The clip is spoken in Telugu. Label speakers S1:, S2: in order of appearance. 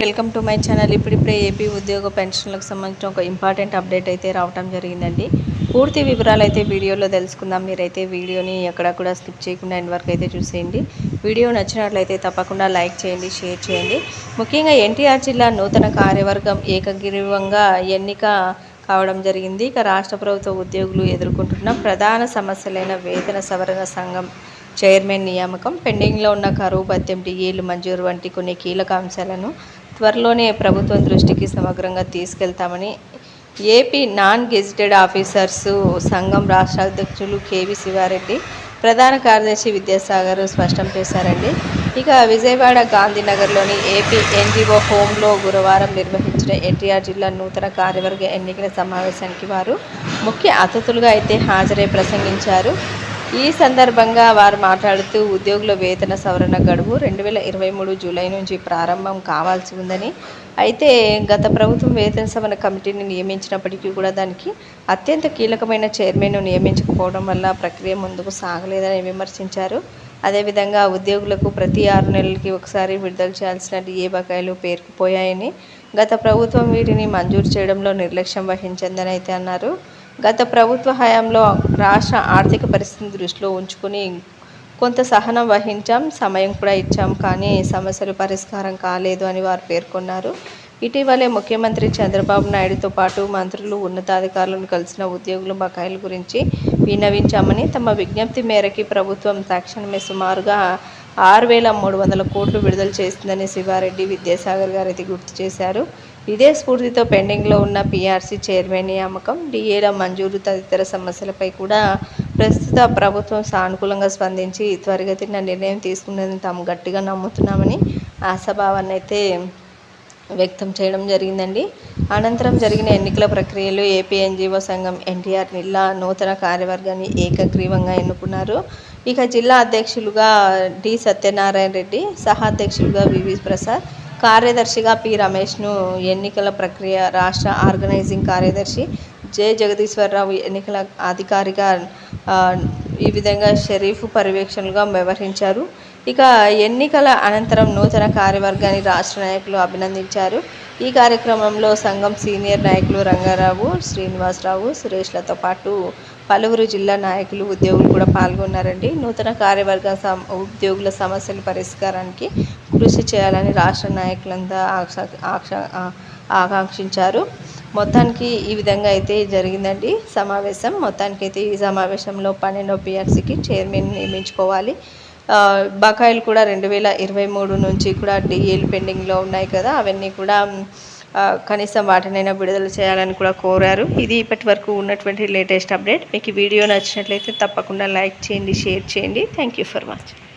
S1: Welcome to my channel. ఇప్పుడిప్పుడే ఏపీ ఉద్యోగ పెన్షన్లకు సంబంధించిన ఒక ఇంపార్టెంట్ అప్డేట్ అయితే రావటం జరిగిందండి. పూర్తి వివరాలు అయితే వీడియోలో తెలుసుకుందాం. మీరైతే వీడియోని ఎక్కడ కూడా స్కిప్ చేయకుండా ఎండ్ వరకు అయితే చూసేయండి. వీడియో నచ్చినట్లయితే తప్పకుండా లైక్ చేయండి షేర్ చేయండి. ముఖ్యంగా ఎన్టీఆర్ జిల్లా నూతన కార్యవర్గం ఏకగ్రీవంగా ఎన్నిక కావడం జరిగింది. ఇక రాష్ట్ర ప్రభుత్వ ఉద్యోగులు ఎదుర్కొంటున్న ప్రధాన సమస్యలైన వేతన సవరణ సంఘం చైర్మన్ నియామకం పెండింగ్లో ఉన్న కరువు భత్యం డిఏలు మంజూరు వంటి కొన్ని కీలక అంశాలను త్వరలోనే ప్రభుత్వం దృష్టికి సమగ్రంగా తీసుకెళ్తామని ఏపీ నాన్ గెజిటెడ్ ఆఫీసర్స్ సంఘం రాష్ట్ర అధ్యక్షులు కేవి శివారెడ్డి ప్రధాన కార్యదర్శి విద్యాసాగర్ స్పష్టం చేశారండి. ఇక విజయవాడ గాంధీనగర్లోని ఏపీ ఎన్జిఓ హోంలో గురువారం నిర్వహించిన ఎన్టీఆర్ జిల్లా నూతన కార్యవర్గ ఎన్నికల సమావేశానికి వారు ముఖ్య అతిథులుగా అయితే హాజరై ప్రసంగించారు. ఈ సందర్భంగా వారు మాట్లాడుతూ ఉద్యోగుల వేతన సవరణ గడువు రెండు వేల ఇరవై మూడు జూలై నుంచి ప్రారంభం కావాల్సి ఉందని. అయితే గత ప్రభుత్వం వేతన సవరణ కమిటీని నియమించినప్పటికీ కూడా దానికి అత్యంత కీలకమైన చైర్మన్ను నియమించకపోవడం వల్ల ప్రక్రియ ముందుకు సాగలేదని విమర్శించారు. అదేవిధంగా ఉద్యోగులకు ప్రతి ఆరు నెలలకి ఒకసారి విడుదల చేయాల్సిన డిఏ బకాయిలు పేరుకుపోయాయని గత ప్రభుత్వం వీటిని మంజూరు చేయడంలో నిర్లక్ష్యం వహించిందని అయితే అన్నారు. గత ప్రభుత్వ హయాంలో రాష్ట్ర ఆర్థిక పరిస్థితిని దృష్టిలో ఉంచుకుని కొంత సహనం వహించాం సమయం కూడా ఇచ్చాం కానీ సమస్యలు పరిష్కారం కాలేదు అని వారు పేర్కొన్నారు. ఇటీవలే ముఖ్యమంత్రి చంద్రబాబు నాయుడుతో పాటు మంత్రులు ఉన్నతాధికారులను కలిసిన ఉద్యోగుల బకాయిల గురించి విన్నవించామని తమ విజ్ఞప్తి మేరకి ప్రభుత్వం తక్షణమే సుమారుగా ఆరు వేల మూడు వందల కోట్లు విడుదల చేసిందని శివారెడ్డి విద్యాసాగర్ గారు అయితే గుర్తు చేశారు. ఇదే స్ఫూర్తితో పెండింగ్లో ఉన్న పీఆర్సీ చైర్మన్ నియామకం డిఏల మంజూరు తదితర సమస్యలపై కూడా ప్రస్తుత ప్రభుత్వం సానుకూలంగా స్పందించి త్వరగతిన నిర్ణయం తీసుకున్నదని తాము గట్టిగా నమ్ముతున్నామని ఆశాభావాన్ని అయితే వ్యక్తం చేయడం జరిగిందండి. అనంతరం జరిగిన ఎన్నికల ప్రక్రియలో ఏపీ ఎన్జీఓ సంఘం ఎన్టీఆర్ నిల్లా నూతన కార్యవర్గాన్ని ఏకగ్రీవంగా ఎన్నుకున్నారు. ఇక జిల్లా అధ్యక్షులుగా డి. సత్యనారాయణ రెడ్డి సహా అధ్యక్షులుగా వివి ప్రసాద్ కార్యదర్శిగా పి. రమేష్ను ఎన్నికల ప్రక్రియ రాష్ట్ర ఆర్గనైజింగ్ కార్యదర్శి జె. జగదీశ్వరరావు ఎన్నికల అధికారిగా ఈ విధంగా షరీఫ్ పర్యవేక్షణలుగా వ్యవహరించారు. ఇక ఎన్నికల అనంతరం నూతన కార్యవర్గాన్ని రాష్ట్ర నాయకులు అభినందించారు. ఈ కార్యక్రమంలో సంఘం సీనియర్ నాయకులు రంగారావు శ్రీనివాసరావు సురేష్లతో పాటు పలువురు జిల్లా నాయకులు ఉద్యోగులు కూడా పాల్గొన్నారండి. నూతన కార్యవర్గ ఉద్యోగుల సమస్యల పరిష్కారానికి కృషి చేయాలని రాష్ట్ర నాయకులంతా ఆకాంక్షించారు. మొత్తానికి ఈ విధంగా అయితే జరిగిందండి. సమావేశం మొత్తానికి అయితే ఈ సమావేశంలో పన్నెండో పిఆర్సీకి చైర్మన్ నియమించుకోవాలి. బకాయిలు కూడా రెండు వేల ఇరవై మూడు నుంచి కూడా డిఏలు పెండింగ్లో ఉన్నాయి కదా అవన్నీ కూడా కనీసం వాటినైనా విడుదల చేయాలని కూడా కోరారు. ఇది ఇప్పటి వరకు ఉన్నటువంటి లేటెస్ట్ అప్డేట్. మీకు వీడియో నచ్చినట్లయితే తప్పకుండా లైక్ చేయండి షేర్ చేయండి. Thank you for watching.